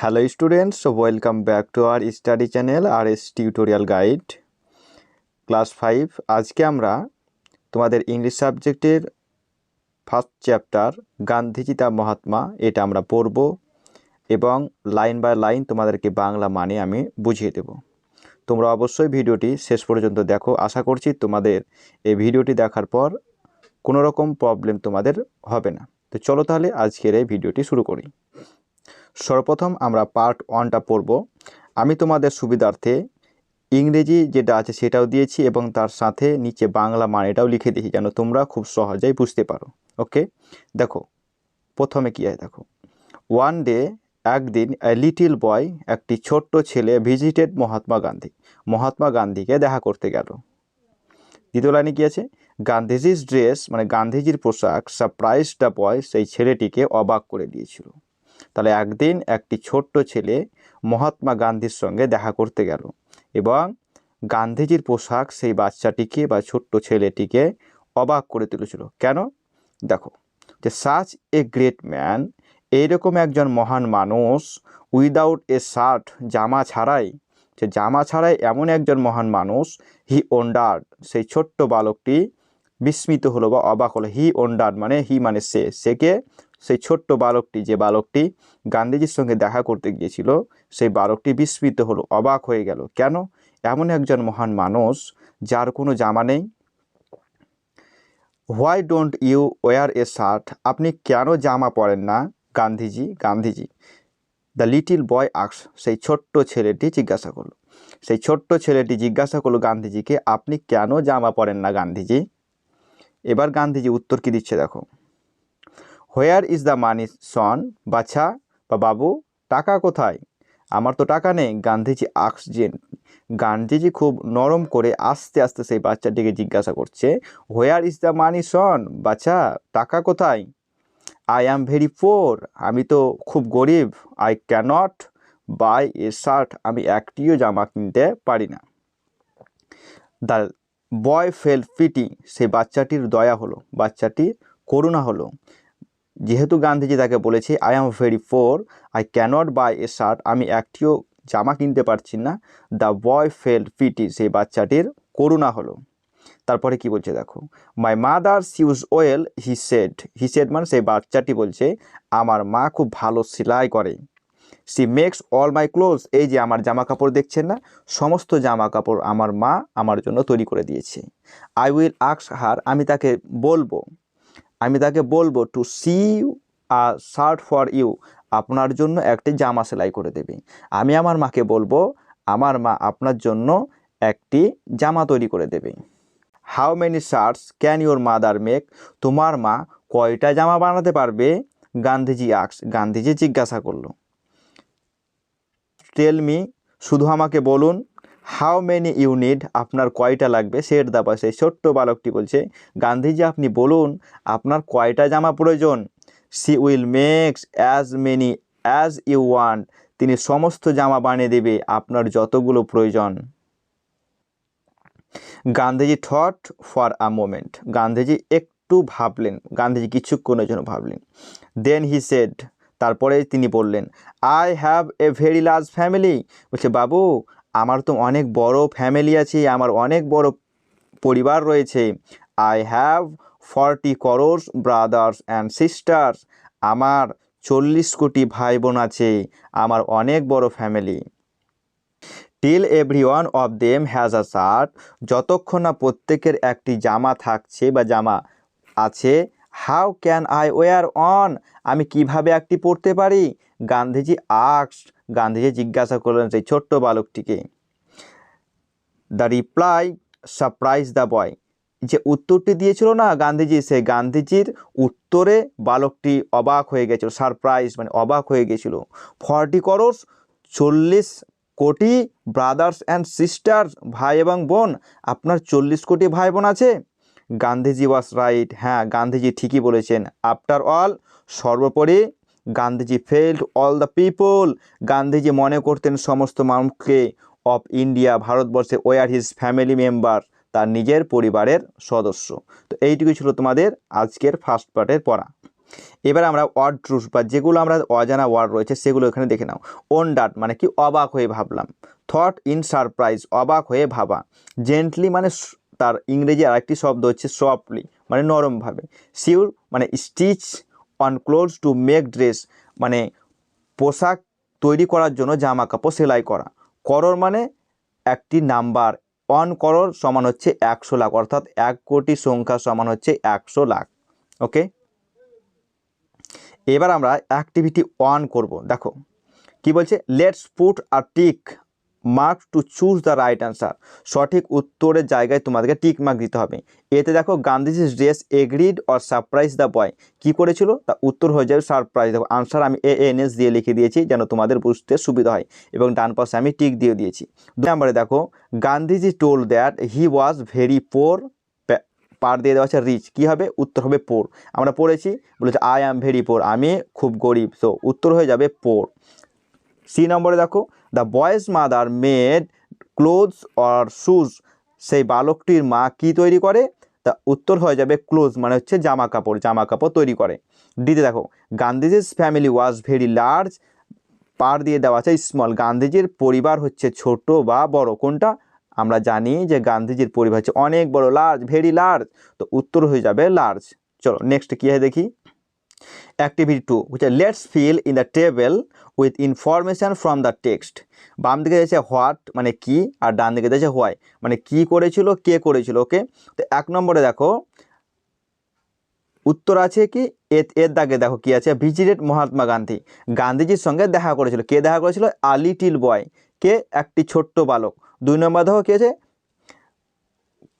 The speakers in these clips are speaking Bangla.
Hello students welcome back to our study channel R S tutorial guide class five আজকে আমরা তোমাদের ইংলিশ সাবজেক্টের ফার্স্ট চ্যাপ্টার গান্ধীজি তা মহাত্মা এটা আমরা পড়ব এবং লাইন বাই লাইন তোমাদেরকে বাংলা মানে আমি বুঝিয়ে দেব। তোমরা অবশ্যই ভিডিওটি শেষ পর্যন্ত দেখো। আশা করছি তোমাদের এই ভিডিওটি দেখার পর কোনো রকম প্রবলেম তোমাদের হবে না। তো চলো তাহলে আজকের এই ভিডিওটি শুরু করি। সর্বপ্রথম আমরা পার্ট ওয়ানটা পড়ব। আমি তোমাদের সুবিধার্থে ইংরেজি যেটা আছে সেটাও দিয়েছি এবং তার সাথে নিচে বাংলা মানেটাও লিখে দিয়েছি যেন তোমরা খুব সহজেই বুঝতে পারো। ওকে দেখো, প্রথমে কী হয় দেখো। ওয়ান ডে একদিন লিটিল বয় একটি ছোট্ট ছেলে ভিজিটেড মহাত্মা গান্ধী। মহাত্মা গান্ধীকে দেখা করতে গেল। দ্বিতীয় লাইনে কী আছে? গান্ধীজির ড্রেস মানে গান্ধীজির পোশাক সারপ্রাইজ বয় সেই ছেলেটিকে অবাক করে দিয়েছিল। তাহলে একদিন একটি ছোট্ট ছেলে মহাত্মা গান্ধীর সঙ্গে দেখা করতে গেল এবং গান্ধীজির পোশাক সেই বাচ্চাটিকে বা ছোট্ট ছেলেটিকে অবাক করে তুলেছিল। কেন? দেখো, যে সাচ এ গ্রেট ম্যান এইরকম একজন মহান মানুষ উইদাউট এ শার্ট জামা ছাড়াই, যে জামা ছাড়াই এমন একজন মহান মানুষ হি ওন্ডার্ড সেই ছোট্ট বালকটি বিস্মিত হলো বা অবাক হলো। হি ওন্ডার্ড মানে হি মানে সে, সেকে সেই ছোট্ট বালকটি, যে বালকটি গান্ধীজির সঙ্গে দেখা করতে গিয়েছিল, সেই বালকটি বিস্মিত হলো, অবাক হয়ে গেল। কেন? এমন একজন মহান মানুষ যার কোনো জামা নেই। Why don't you wear a shirt? আপনি কেন জামা পরেন না? Gandhiji Gandhiji, the little boy asks, সেই ছোট্ট ছেলেটি জিজ্ঞাসা করল। সেই ছোট্ট ছেলেটি জিজ্ঞাসা করল গান্ধীজিকে, আপনি কেন জামা পরেন না গান্ধীজি? এবার গান্ধীজি উত্তর কি দিচ্ছে দেখো। Where is the money son বাছা বা বাবু, টাকা কোথায়? আমার তো টাকা নেই, গান্ধীজি আক্সজেন গান্ধীজি খুব নরম করে আস্তে আস্তে সেই বাচ্চাটিকে জিজ্ঞাসা করছে where is the money son বাচ্চা টাকা কোথায়? আই অ্যাম ভেরি পোর আমি তো খুব গরিব I cannot buy a shirt আমি একটিও জামা কিনতে পারি না। দ্য বয় ফেল পিটি সেই বাচ্চাটির দয়া হলো, বাচ্চাটির করুণা হলো। যেহেতু গান্ধীজি তাকে বলেছে I am very poor I cannot buy a shirt আমি একটিও জামা কিনতে পারছি না। দ্য বয় ফেল পিটি সেই বাচ্চাটির করুণা হলো। তারপরে কি বলছে দেখো my mother sews well he said he said মানে সেই বাচ্চাটি বলছে, আমার মা খুব ভালো সেলাই করে। She makes all my clothes এই যে আমার জামা কাপড় দেখছেন না, সমস্ত জামা কাপড় আমার মা আমার জন্য তৈরি করে দিয়েছে। আই উইল আক্স হার আমি তাকে বলব। আমি তাকে বলব to sew a shirt for you আপনার জন্য একটি জামা সেলাই করে দেবে। আমি আমার মাকে বলব, আমার মা আপনার জন্য একটি জামা তৈরি করে দেবে। How many shirts can your mother make তোমার মা কয়টা জামা বানাতে পারবে? গান্ধীজি আক্স গান্ধীজি জিজ্ঞাসা করল। টেল মি শুধু আমাকে বলুন হাউ মেনি ইউনিট আপনার কয়টা লাগবে? সেট দাবা সেই ছোট্ট বালকটি বলছে, গান্ধীজি, আপনি বলুন, আপনার কয়টা জামা প্রয়োজন? She will makes as many as you want তিনি সমস্ত জামা বানিয়ে দেবে, আপনার যতগুলো প্রয়োজন। Gandhiji thought for a moment Gandhiji একটু ভাবলেন। গান্ধীজি কিছুক্ষণের জন্য ভাবলেন। দেন হি সেড তারপরে তিনি বললেন I have a very large family বলছে, বাবু আমার তো অনেক বড় ফ্যামিলি আছে, আমার অনেক বড় পরিবার রয়েছে। I have forty crores brothers and sisters আমার চল্লিশ কোটি ভাই বোন আছে, আমার অনেক বড় family till every one of them has a shirt যতক্ষণ না প্রত্যেকের একটি জামা থাকছে বা জামা আছে how can I wear one আমি কীভাবে একটি পড়তে পারি? গান্ধীজি আক্স গান্ধীজি জিজ্ঞাসা করলেন সেই ছোট্ট বালকটিকে। The reply surprise the boy যে উত্তরটি দিয়েছিল না গান্ধীজি সেই গান্ধীজির উত্তরে বালকটি অবাক হয়ে গেছিল সারপ্রাইজ মানে অবাক হয়ে গেছিল। ফর্টি করোর্স চল্লিশ কোটি ব্রাদার্স অ্যান্ড সিস্টার্স ভাই এবং বোন, আপনার চল্লিশ কোটি ভাই বোন আছে? গান্ধীজি ওয়াজ রাইট হ্যাঁ গান্ধীজি ঠিকই বলেছেন। আফটার অল সর্বোপরি Gandhiji felt all the people Gandhiji মনে করতেন সমস্ত মানুষকে অফ ইন্ডিয়া ভারতবর্ষে ওয়ার হিজ ফ্যামিলি মেম্বার তার নিজের পরিবারের সদস্য। তো এইটুকু ছিল তোমাদের আজকের ফার্স্ট পার্টের পড়া। এবার আমরা ওয়ার্ড ট্রুথ বা যেগুলো আমরা অজানা ওয়ার্ড রয়েছে, সেগুলো এখানে দেখে নাও। ওন ডাট মানে কি? অবাক হয়ে ভাবলাম। থট ইন সারপ্রাইজ অবাক হয়ে ভাবা। জেন্টলি মানে তার ইংরেজি আরেকটি শব্দ হচ্ছে সফটলি মানে নরমভাবে। সিউর মানে stitch on clothes to make dress মানে পোশাক তৈরি করার জন্য জামা কাপড় সেলাই করা। করর মানে একটি নাম্বার। অন করর সমান হচ্ছে একশো লাখ, অর্থাৎ এক কোটি সংখ্যা সমান হচ্ছে একশো লাখ। ওকে এবার আমরা অ্যাক্টিভিটি ওয়ান করব। দেখো, কি বলছে? Let's put our tick mark to choose the right answer সঠিক উত্তরের জায়গায় তোমাদেরকে টিক মার্ক দিতে হবে। এতে দেখো গান্ধীজির dress agreed or surprise the boy কী করেছিল? তা উত্তর হয়ে যাবে সারপ্রাইজ দেখো আনসার আমি এ এন এস দিয়ে লিখে দিয়েছি যেন তোমাদের বুঝতে সুবিধা হয় এবং ডান পাশে আমি টিক দিয়ে দিয়েছি। দু নম্বরে দেখো, Gandhiji told that he was very poor পার দিয়ে দেওয়া আছে রিচ কী হবে? উত্তর হবে পোর আমরা পড়েছি, বলেছে আই অ্যাম ভেরি পোর আমি খুব গরিব। সো উত্তর হয়ে যাবে পোর সি নম্বরে দেখো the boy's mother made clothes or shoes সেই বালকটির মা কি তৈরি করে? তা উত্তর হয়ে যাবে ক্লোজ মানে হচ্ছে জামা কাপড় জামা কাপড় তৈরি করে। ডিতে দেখো গান্ধীজির ফ্যামিলি ওয়াজ ভেরি লার্জ পার দিয়ে দেওয়া আছে স্মল গান্ধীজির পরিবার হচ্ছে ছোট বা বড়। কোনটা? আমরা জানি যে গান্ধীজির পরিবার হচ্ছে অনেক বড় লার্জ ভেরি লার্জ তো উত্তর হয়ে যাবে লার্জ চলো নেক্সট কী হয় দেখি? অ্যাক্টিভিটি টু হচ্ছে let's fill in the table with information from the text বাম দিকে যাচ্ছে হোয়াট মানে কি, আর ডান দিকে যাচ্ছে হোয়াই মানে কি করেছিল, কে করেছিল ওকে তো এক নম্বরে দেখো, উত্তর আছে কি, এর এর দাগে দেখো কি আছে ভিজিটেড মহাত্মা গান্ধী। গান্ধীজির সঙ্গে দেখা করেছিল। কে দেখা করেছিল? আ লিটিল বয় কে? একটি ছোট্ট বালক। দুই নম্বর দেখো কি আছে?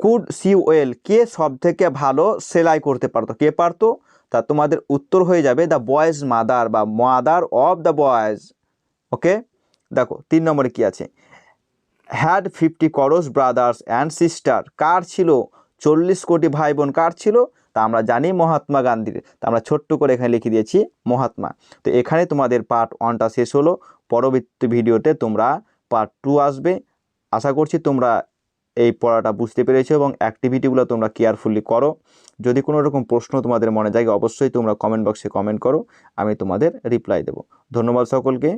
কুড সি ওয়েল কে সব থেকে ভালো সেলাই করতে পারতো? কে পারতো? তা তোমাদের উত্তর হয়ে যাবে দ্য বয়েজ মাদার বা mother of the boy's okay দেখো, তিন নম্বরে কি আছে? Had fifty crores brothers and sister কার ছিল? চল্লিশ কোটি ভাই বোন কার ছিল? তা আমরা জানি মহাত্মা গান্ধীর। তা আমরা ছোট্ট করে এখানে লিখে দিয়েছি মহাত্মা। তো এখানে তোমাদের পার্ট ওয়ানটা শেষ হলো। পরবর্তী ভিডিওতে তোমরা পার্ট টু আসবে। আশা করছি তোমরা এই পড়াটা বুঝতে পেরেছ এবং অ্যাক্টিভিটিগুলো তোমরা কেয়ারফুলি করো। যদি কোনো রকম প্রশ্ন তোমাদের মনে জাগে, অবশ্যই তোমরা কমেন্ট বক্সে কমেন্ট করো, আমি তোমাদের রিপ্লাই দেবো। ধন্যবাদ সকলকে।